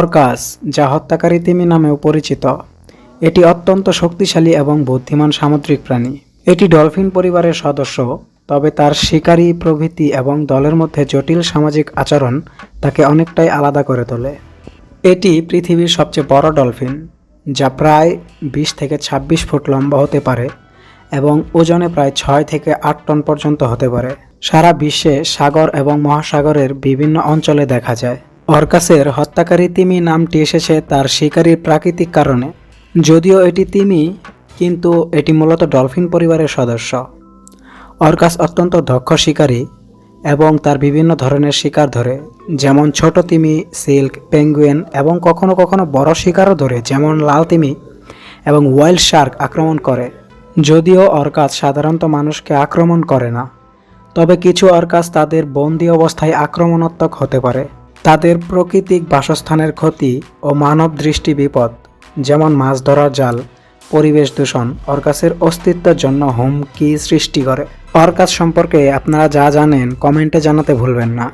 অর্কাস, যা হত্যাকারী তিমি নামেও পরিচিত। এটি অত্যন্ত শক্তিশালী এবং বুদ্ধিমান সামুদ্রিক প্রাণী। এটি ডলফিন পরিবারের সদস্য, তবে তার শিকারী প্রভৃতি এবং দলের মধ্যে জটিল সামাজিক আচরণ তাকে অনেকটাই আলাদা করে তোলে। এটি পৃথিবীর সবচেয়ে বড় ডলফিন, যা প্রায় বিশ থেকে ২৬ ফুট লম্বা হতে পারে এবং ওজনে প্রায় ছয় থেকে আট টন পর্যন্ত হতে পারে। সারা বিশ্বে সাগর এবং মহাসাগরের বিভিন্ন অঞ্চলে দেখা যায়। অর্কাসের হত্যাকারী তিমি নামটি এসেছে তার শিকারীর প্রাকৃতিক কারণে। যদিও এটি তিমি, কিন্তু এটি মূলত ডলফিন পরিবারের সদস্য। অর্কাস অত্যন্ত দক্ষ শিকারী এবং তার বিভিন্ন ধরনের শিকার ধরে, যেমন ছোট তিমি, সিল্ক পেঙ্গুয়েন এবং কখনো কখনো বড় শিকারও ধরে, যেমন লাল তিমি এবং ওয়াইল্ড শার্ক আক্রমণ করে। যদিও অর্কাস সাধারণত মানুষকে আক্রমণ করে না, তবে কিছু অর্কাস তাদের বন্দি অবস্থায় আক্রমণাত্মক হতে পারে। তাদের প্রাকৃতিক বাসস্থানের ক্ষতি ও মানব দৃষ্টি বিপদ, যেমন মাছ ধরার জাল, পরিবেশ দূষণ, অর্কাসের অস্তিত্বের জন্য হুমকি সৃষ্টি করে। অর্কাস সম্পর্কে আপনারা যা জানেন, কমেন্টে জানাতে ভুলবেন না।